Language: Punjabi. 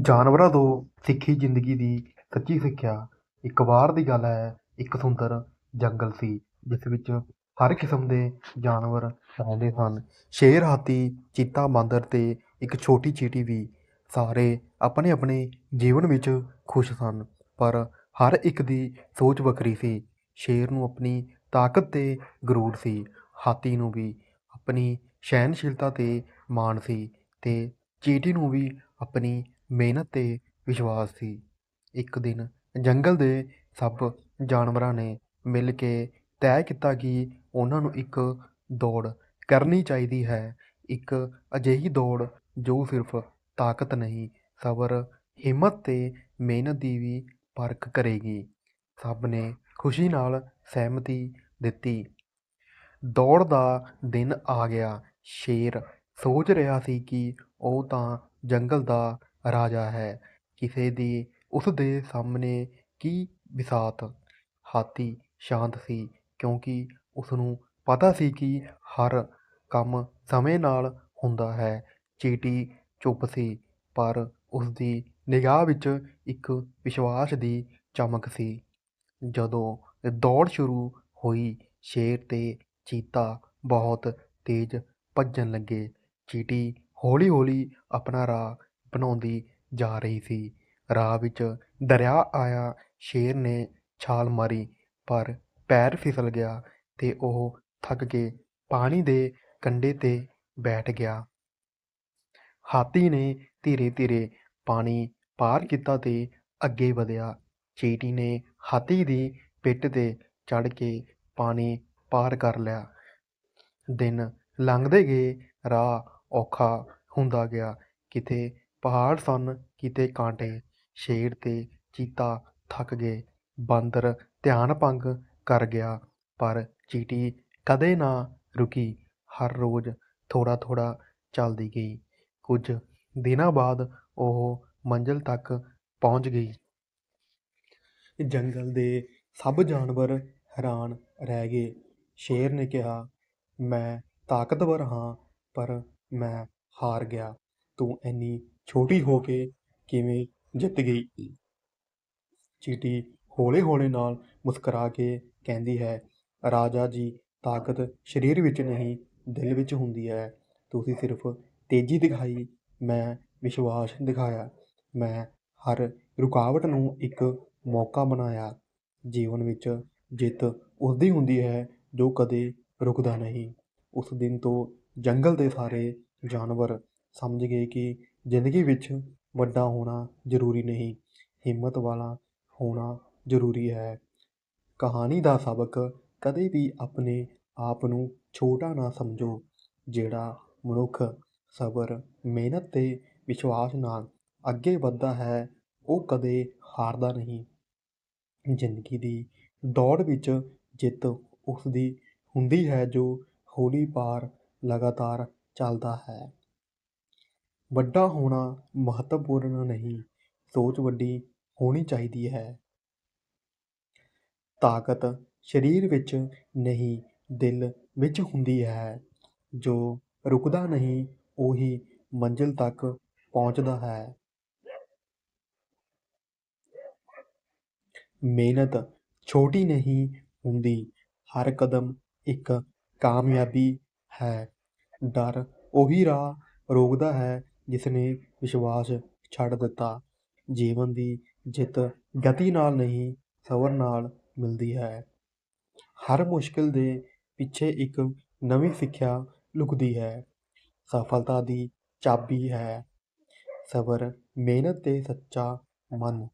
ਜਾਨਵਰਾਂ ਤੋਂ ਸਿੱਖੀ ਜ਼ਿੰਦਗੀ ਦੀ ਸੱਚੀ ਸਿੱਖਿਆ ਇੱਕ ਵਾਰ ਦੀ ਗੱਲ ਹੈ, ਇੱਕ ਸੁੰਦਰ ਜੰਗਲ ਸੀ, ਜਿਸ ਵਿੱਚ ਹਰ ਕਿਸਮ ਦੇ ਜਾਨਵਰ ਰਹਿੰਦੇ ਸਨ। ਸ਼ੇਰ, ਹਾਥੀ, ਚੀਤਾ, ਬਾਂਦਰ ਤੇ ਇੱਕ ਛੋਟੀ ਚੀਟੀ ਵੀ ਸਾਰੇ ਆਪਣੇ ਆਪਣੇ ਜੀਵਨ ਵਿੱਚ ਖੁਸ਼ ਸਨ, ਪਰ ਹਰ ਇੱਕ ਦੀ ਸੋਚ ਵੱਖਰੀ ਸੀ। ਸ਼ੇਰ ਨੂੰ ਆਪਣੀ ਤਾਕਤ ਤੇ ਗਰੂਰ ਸੀ, ਹਾਥੀ ਨੂੰ ਵੀ ਆਪਣੀ ਸਹਿਣਸ਼ੀਲਤਾ ਤੇ ਮਾਣ ਸੀ ਤੇ ਚੀਟੀ ਨੂੰ ਵੀ ਆਪਣੀ ਮਿਹਨਤ ਤੇ ਵਿਸ਼ਵਾਸ ਸੀ। ਇੱਕ ਦਿਨ ਜੰਗਲ ਦੇ ਸਭ ਜਾਨਵਰਾਂ ਨੇ ਮਿਲ ਕੇ ਤੈਅ ਕੀਤਾ ਕਿ ਉਹਨਾਂ ਨੂੰ ਇੱਕ ਦੌੜ ਕਰਨੀ ਚਾਹੀਦੀ ਹੈ। ਇੱਕ ਅਜਿਹੀ ਦੌੜ ਜੋ ਸਿਰਫ ਤਾਕਤ ਨਹੀਂ, ਸਬਰ, ਹਿੰਮਤ ਤੇ ਮਿਹਨਤ ਦੀ ਵੀ ਪਰਖ ਕਰੇਗੀ। ਸਭ ਨੇ ਖੁਸ਼ੀ ਨਾਲ ਸਹਿਮਤੀ ਦਿੱਤੀ। ਦੌੜ ਦਾ ਦਿਨ ਆ ਗਿਆ। ਸ਼ੇਰ ਸੋਚ ਰਿਹਾ ਸੀ ਕਿ ਉਹ ਤਾਂ ਜੰਗਲ ਦਾ ਰਾਜਾ ਹੈ। ਕਿਸੇ ਦੀ ਉਸ ਦੇ ਸਾਹਮਣੇ ਕੀ ਬਿਸਾਤ ਹਾਥੀ ਸ਼ਾਂਤ ਸੀ, ਕਿਉਂਕਿ ਉਸ ਨੂੰ ਪਤਾ ਸੀ ਕਿ ਹਰ ਕੰਮ ਸਮੇਂ ਨਾਲ ਹੁੰਦਾ ਹੈ। ਚੀਟੀ ਚੁੱਪ ਸੀ, ਪਰ ਉਸ ਦੀ ਨਿਗਾਹ ਵਿੱਚ ਇੱਕ ਵਿਸ਼ਵਾਸ ਦੀ ਚਮਕ ਸੀ। ਜਦੋਂ ਦੌੜ ਸ਼ੁਰੂ ਹੋਈ, ਸ਼ੇਰ ਤੇ ਚੀਤਾ ਬਹੁਤ ਤੇਜ਼ ਭੱਜਣ ਲੱਗੇ। ਚੀਟੀ ਹੌਲੀ ਹੌਲੀ ਆਪਣਾ ਰਾਹ ਬਣਾਉਂਦੀ ਜਾ ਰਹੀ ਸੀ। ਰਾਹ ਵਿੱਚ ਦਰਿਆ ਆਇਆ, ਸ਼ੇਰ ਨੇ ਛਾਲ ਮਾਰੀ, ਪਰ ਪੈਰ ਫਿਸਲ ਗਿਆ ਤੇ ਉਹ ਥੱਕ ਕੇ ਪਾਣੀ ਦੇ ਕੰਢੇ ਤੇ ਬੈਠ ਗਿਆ। ਹਾਥੀ ਨੇ ਧੀਰੇ ਧੀਰੇ ਪਾਣੀ ਪਾਰ ਕੀਤਾ ਤੇ ਅੱਗੇ ਵਧਿਆ। ਚੀਟੀ ਨੇ ਹਾਥੀ ਦੀ ਪਿੱਠ ਤੇ ਚੜ੍ਹ ਕੇ ਪਾਣੀ ਪਾਰ ਕਰ ਲਿਆ। ਦਿਨ ਲੰਘਦੇ ਗਏ, ਰਾਹ ਔਖਾ ਹੁੰਦਾ ਗਿਆ। ਕਿਤੇ ਪਹਾੜ ਸਨ ਕਿਤੇ ਕਾਂਟੇ, ਸ਼ੇਰ ਤੇ ਚੀਤਾ ਥੱਕ ਗਏ, ਬਾਂਦਰ ਧਿਆਨ ਭੰਗ ਕਰ ਗਿਆ, ਪਰ ਚੀਟੀ ਕਦੇ ਨਾ ਰੁਕੀ, ਹਰ ਰੋਜ਼ ਥੋੜਾ ਥੋੜਾ ਚੱਲਦੀ ਗਈ। ਕੁਝ ਦਿਨਾਂ ਬਾਅਦ ਉਹ ਮੰਜ਼ਿਲ ਤੱਕ ਪਹੁੰਚ ਗਈ। ਜੰਗਲ ਦੇ ਸਭ ਜਾਨਵਰ ਹੈਰਾਨ ਰਹਿ ਗਏ। ਸ਼ੇਰ ਨੇ ਕਿਹਾ, ਮੈਂ ਤਾਕਤਵਰ ਹਾਂ, ਪਰ ਮੈਂ ਹਾਰ ਗਿਆ। ਤੂੰ ਇੰਨੀ ਛੋਟੀ ਹੋ ਕੇ ਕਿਵੇਂ ਜਿੱਤ ਗਈ। ਚੀਟੀ ਹੌਲੇ ਹੌਲੇ ਨਾਲ ਮੁਸਕਰਾ ਕੇ ਕਹਿੰਦੀ ਹੈ, ਰਾਜਾ ਜੀ, ਤਾਕਤ ਸਰੀਰ ਵਿੱਚ ਨਹੀਂ, ਦਿਲ ਵਿੱਚ ਹੁੰਦੀ ਹੈ। ਤੁਸੀਂ ਸਿਰਫ ਤੇਜ਼ੀ ਦਿਖਾਈ, ਮੈਂ ਵਿਸ਼ਵਾਸ ਦਿਖਾਇਆ। ਮੈਂ ਹਰ ਰੁਕਾਵਟ ਨੂੰ ਇੱਕ ਮੌਕਾ ਬਣਾਇਆ। ਜੀਵਨ ਵਿੱਚ ਜਿੱਤ ਉਸਦੀ ਹੁੰਦੀ ਹੈ, ਜੋ ਕਦੇ ਰੁਕਦਾ ਨਹੀਂ। ਉਸ ਦਿਨ ਤੋਂ ਜੰਗਲ ਦੇ ਸਾਰੇ ਜਾਨਵਰ ਸਮਝ ਗਏ ਕਿ ਜ਼ਿੰਦਗੀ ਵਿੱਚ ਵੱਡਾ ਹੋਣਾ ਜ਼ਰੂਰੀ ਨਹੀਂ, ਹਿੰਮਤ ਵਾਲਾ ਹੋਣਾ ਜ਼ਰੂਰੀ ਹੈ। ਕਹਾਣੀ ਦਾ ਸਬਕ ਕਦੇ ਵੀ ਆਪਣੇ ਆਪ ਨੂੰ ਛੋਟਾ ਨਾ ਸਮਝੋ, ਜਿਹੜਾ ਮਨੁੱਖ ਸਬਰ, ਮਿਹਨਤ ਤੇ ਵਿਸ਼ਵਾਸ ਨਾਲ ਅੱਗੇ ਵੱਧਦਾ ਹੈ, ਉਹ ਕਦੇ ਹਾਰਦਾ ਨਹੀਂ। ਜ਼ਿੰਦਗੀ ਦੀ ਦੌੜ ਵਿੱਚ ਜਿੱਤ ਉਸ ਦੀ ਹੁੰਦੀ ਹੈ ਜੋ ਹੌਲੀ ਪਾਰ ਲਗਾਤਾਰ ਚੱਲਦਾ ਹੈ। ਵੱਡਾ ਹੋਣਾ ਮਹੱਤਵਪੂਰਨ ਨਹੀਂ, ਸੋਚ ਵੱਡੀ ਹੋਣੀ ਚਾਹੀਦੀ ਹੈ। ਤਾਕਤ ਸਰੀਰ ਵਿੱਚ ਨਹੀਂ, ਦਿਲ ਵਿੱਚ ਹੁੰਦੀ ਹੈ। ਜੋ ਰੁਕਦਾ ਨਹੀਂ, ਉਹੀ ਮੰਜ਼ਿਲ ਤੱਕ ਪਹੁੰਚਦਾ ਹੈ। ਮਿਹਨਤ ਛੋਟੀ ਨਹੀਂ ਹੁੰਦੀ, ਹਰ ਕਦਮ ਇੱਕ ਕਾਮਯਾਬੀ ਹੈ। ਡਰ ਉਹੀ ਰਾਹ ਰੋਕਦਾ ਹੈ ਜਿਸ ਨੇ ਵਿਸ਼ਵਾਸ ਛੱਡ ਦਿੱਤਾ, ਜੀਵਨ ਦੀ ਜਿੱਤ ਗਤੀ ਨਾਲ ਨਹੀਂ, ਸਬਰ ਨਾਲ ਮਿਲਦੀ ਹੈ। ਹਰ ਮੁਸ਼ਕਿਲ ਦੇ ਪਿੱਛੇ ਇੱਕ ਨਵੀਂ ਸਿੱਖਿਆ ਲੁਕਦੀ ਹੈ। ਸਫਲਤਾ ਦੀ ਚਾਬੀ ਹੈ। ਸਬਰ, ਮਿਹਨਤ ਤੇ ਸੱਚਾ ਮਨ।